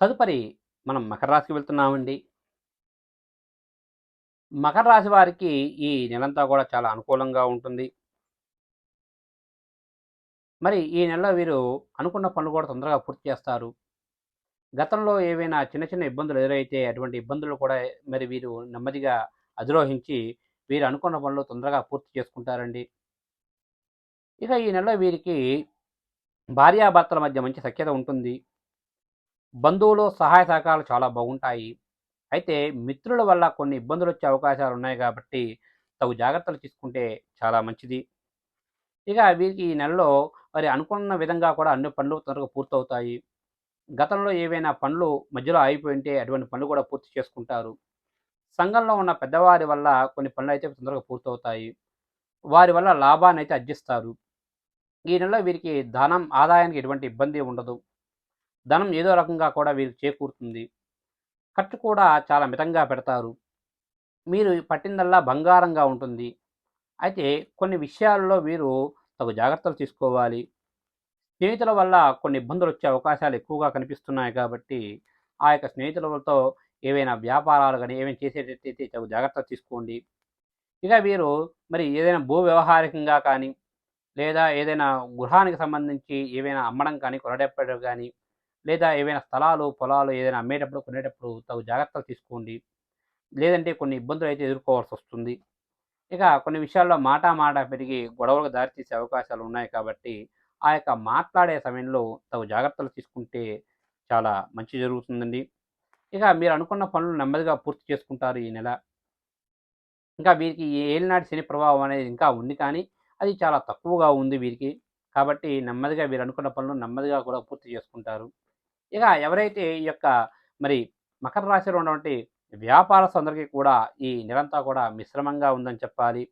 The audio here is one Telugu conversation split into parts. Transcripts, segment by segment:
తదుపరి మనం మకర రాశికి వెళ్తున్నామండి. మకర రాశి వారికి ఈ నెలంతా కూడా చాలా అనుకూలంగా ఉంటుంది. మరి ఈ నెలలో వీరు అనుకున్న పనులు కూడా తొందరగా పూర్తి చేస్తారు. గతంలో ఏవైనా చిన్న చిన్న ఇబ్బందులు ఎదురైతే అటువంటి ఇబ్బందులు కూడా మరి వీరు నెమ్మదిగా అధిరోహించి వీరు అనుకున్న పనులు తొందరగా పూర్తి చేసుకుంటారండి. ఇక ఈ నెలలో వీరికి భార్యాభర్తల మధ్య మంచి సఖ్యత ఉంటుంది. బంధువులు సహాయ సహకారాలు చాలా బాగుంటాయి. అయితే మిత్రుల వల్ల కొన్ని ఇబ్బందులు వచ్చే అవకాశాలు ఉన్నాయి కాబట్టి తగు జాగ్రత్తలు తీసుకుంటే చాలా మంచిది. ఇక వీరికి ఈ నెలలో మరి అనుకున్న విధంగా కూడా అన్ని పనులు తొందరగా పూర్తవుతాయి. గతంలో ఏవైనా పనులు మధ్యలో ఆగిపోయింటే అటువంటి పనులు కూడా పూర్తి చేసుకుంటారు. సంఘంలో ఉన్న పెద్దవారి వల్ల కొన్ని పనులు అయితే తొందరగా పూర్తవుతాయి. వారి వల్ల లాభాన్ని అయితే అర్జిస్తారు. ఈ నెలలో వీరికి ధనం ఆదాయానికి ఎటువంటి ఇబ్బంది ఉండదు. ధనం ఏదో రకంగా కూడా వీరికి చేకూరుతుంది. ఖర్చు కూడా చాలా మితంగా పెడతారు. మీరు పట్టిందల్లా బంగారంగా ఉంటుంది. అయితే కొన్ని విషయాల్లో వీరు తగు జాగ్రత్తలు తీసుకోవాలి. స్నేహితుల వల్ల కొన్ని ఇబ్బందులు వచ్చే అవకాశాలు ఎక్కువగా కనిపిస్తున్నాయి కాబట్టి ఆ యొక్క స్నేహితులతో ఏవైనా వ్యాపారాలు కానీ ఏమైనా చేసేటట్టయితే తగు జాగ్రత్తలు తీసుకోండి. ఇక వీరు మరి ఏదైనా భూ వ్యవహారికంగా కానీ లేదా ఏదైనా గృహానికి సంబంధించి ఏవైనా అమ్మడం కానీ కొనడెప్పడం కానీ లేదా ఏవైనా స్థలాలు పొలాలు ఏదైనా అమ్మేటప్పుడు కొనేటప్పుడు తగు జాగ్రత్తలు తీసుకోండి. లేదంటే కొన్ని ఇబ్బందులు అయితే ఎదుర్కోవాల్సి వస్తుంది. ఇక కొన్ని విషయాల్లో మాట మాట పెరిగి గొడవలకు దారితీసే అవకాశాలు ఉన్నాయి కాబట్టి ఆ యొక్క మాట్లాడే సమయంలో తగు జాగ్రత్తలు తీసుకుంటే చాలా మంచి జరుగుతుందండి. ఇక మీరు అనుకున్న పనులు నెమ్మదిగా పూర్తి చేసుకుంటారు ఈ నెల. ఇంకా వీరికి ఏలినాటి శని ప్రభావం అనేది ఇంకా ఉంది కానీ అది చాలా తక్కువగా ఉంది వీరికి. కాబట్టి నెమ్మదిగా వీరు అనుకున్న పనులు నెమ్మదిగా కూడా పూర్తి చేసుకుంటారు. ఇక ఎవరైతే ఈ యొక్క మరి మకర రాశిలో ఉన్నటువంటి వ్యాపారస్తులందరికీ కూడా ఈ నిరంతా కూడా మిశ్రమంగా ఉందని చెప్పాలి.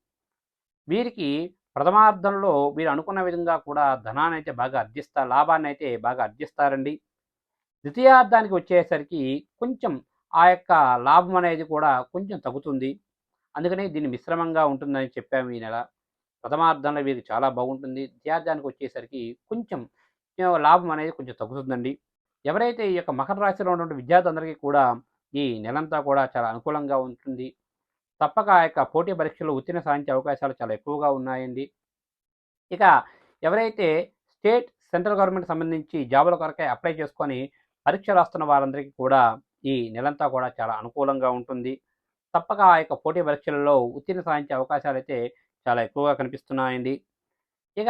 వీరికి ప్రథమార్థంలో వీరు అనుకున్న విధంగా కూడా ధనాన్ని అయితే బాగా అర్జిస్తారు లాభాన్ని అయితే బాగా అర్జిస్తారండి ద్వితీయార్థానికి వచ్చేసరికి కొంచెం ఆ యొక్క లాభం అనేది కూడా కొంచెం తగ్గుతుంది. అందుకనే దీన్ని మిశ్రమంగా ఉంటుందని చెప్పాము ఈ నెల. ప్రథమార్థంలో వీరికి చాలా బాగుంటుంది. ద్వితీయార్థానికి వచ్చేసరికి కొంచెం లాభం అనేది కొంచెం తగ్గుతుందండి. ఎవరైతే ఈ యొక్క మకర రాశిలో ఉన్నటువంటి విద్యార్థులందరికీ కూడా ఈ నెలంతా కూడా చాలా అనుకూలంగా ఉంటుంది. తప్పక ఆ యొక్క పోటీ పరీక్షలు ఉత్తీర్ణ సాధించే అవకాశాలు చాలా ఎక్కువగా ఉన్నాయండి. ఇక ఎవరైతే స్టేట్ సెంట్రల్ గవర్నమెంట్ సంబంధించి జాబుల కొరకే అప్లై చేసుకొని పరీక్ష రాస్తున్న వారందరికీ కూడా ఈ నెలంతా కూడా చాలా అనుకూలంగా ఉంటుంది. తప్పక ఆ యొక్క పోటీ పరీక్షలలో ఉత్తీర్ణ సాధించే అవకాశాలు అయితే చాలా ఎక్కువగా కనిపిస్తున్నాయండి. ఇక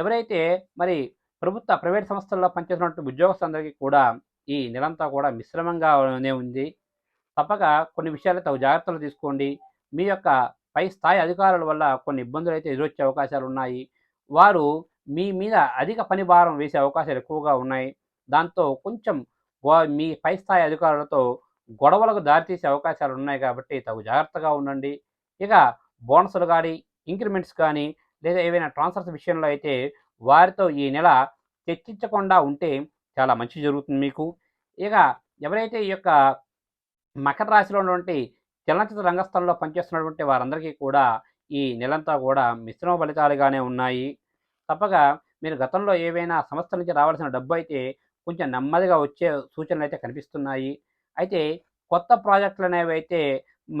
ఎవరైతే మరి ప్రభుత్వ ప్రైవేట్ సంస్థల్లో పనిచేసినటువంటి ఉద్యోగస్తులందరికీ కూడా ఈ నెలంతా కూడా మిశ్రమంగానే ఉంది. తప్పక కొన్ని విషయాలు తగు జాగ్రత్తలు తీసుకోండి. మీ యొక్క పై స్థాయి అధికారుల వల్ల కొన్ని ఇబ్బందులు అయితే ఎదురొచ్చే అవకాశాలు ఉన్నాయి. వారు మీ మీద అధిక పని భారం వేసే అవకాశాలు ఎక్కువగా ఉన్నాయి. దాంతో కొంచెం మీ పై స్థాయి అధికారులతో గొడవలకు దారితీసే అవకాశాలు ఉన్నాయి కాబట్టి తగు జాగ్రత్తగా ఉండండి. ఇక బోనస్లు కానీ ఇంక్రిమెంట్స్ కానీ లేదా ఏవైనా ట్రాన్స్ఫర్స్ విషయంలో అయితే వారితో ఈ నెల చర్చించకుండా ఉంటే చాలా మంచి జరుగుతుంది మీకు. ఇక ఎవరైతే ఈ యొక్క మకర రాశిలో ఉన్నటువంటి చలనచిత్ర రంగస్థలంలో పనిచేస్తున్నటువంటి వారందరికీ కూడా ఈ నెలంతా కూడా మిశ్రమ ఫలితాలుగానే ఉన్నాయి. తప్పక మీరు గతంలో ఏవైనా సంస్థల నుంచి రావాల్సిన డబ్బు అయితే కొంచెం నెమ్మదిగా వచ్చే సూచనలు అయితే కనిపిస్తున్నాయి. అయితే కొత్త ప్రాజెక్టులు అనేవి అయితే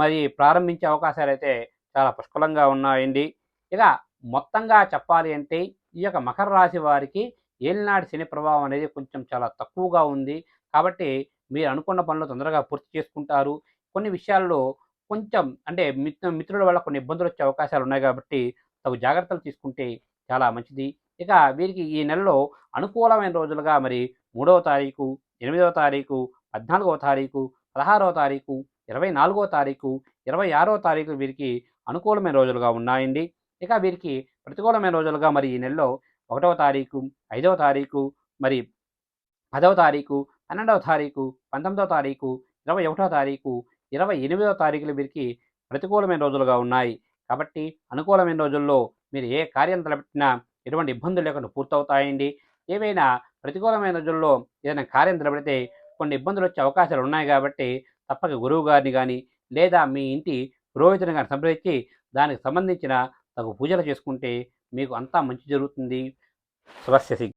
మరి ప్రారంభించే అవకాశాలు అయితే చాలా పుష్కలంగా ఉన్నాయండి. ఇక మొత్తంగా చెప్పాలి అంటే ఈ యొక్క మకర రాశి వారికి ఏలినాటి శని ప్రభావం అనేది కొంచెం చాలా తక్కువగా ఉంది. కాబట్టి మీరు అనుకున్న పనులు తొందరగా పూర్తి చేసుకుంటారు. కొన్ని విషయాల్లో కొంచెం అంటే మిత్ర మిత్రుల వల్ల కొన్ని ఇబ్బందులు వచ్చే అవకాశాలు ఉన్నాయి కాబట్టి తగు జాగ్రత్తలు తీసుకుంటే చాలా మంచిది. ఇక వీరికి ఈ నెలలో అనుకూలమైన రోజులుగా మరి మూడవ తారీఖు ఎనిమిదవ తారీఖు పద్నాలుగవ తారీఖు పదహారవ తారీఖు ఇరవై నాలుగవ తారీఖు ఇరవై ఆరవ తారీఖు వీరికి అనుకూలమైన రోజులుగా ఉన్నాయండి. ఇక వీరికి ప్రతికూలమైన రోజులుగా మరి ఈ నెలలో ఒకటవ తారీఖు ఐదవ తారీఖు మరి పదవ తారీఖు పన్నెండవ తారీఖు పంతొమ్మిదవ తారీఖు ఇరవై ఒకటవ తారీఖు ఇరవై ఎనిమిదవ తారీఖులు వీరికి ప్రతికూలమైన రోజులుగా ఉన్నాయి. కాబట్టి అనుకూలమైన రోజుల్లో మీరు ఏ కార్యం తలపెట్టినా ఎటువంటి ఇబ్బందులు లేకుండా పూర్తవుతాయండి. ఏవైనా ప్రతికూలమైన రోజుల్లో ఏదైనా కార్యం తలపెడితే కొన్ని ఇబ్బందులు వచ్చే అవకాశాలు ఉన్నాయి కాబట్టి తప్పక గురువు గారిని కానీ లేదా మీ ఇంటి పురోహితుని కానీ సంప్రదించి దానికి సంబంధించిన తగు పూజలు చేసుకుంటే మీకు అంతా మంచి జరుగుతుంది. స్వస్యసి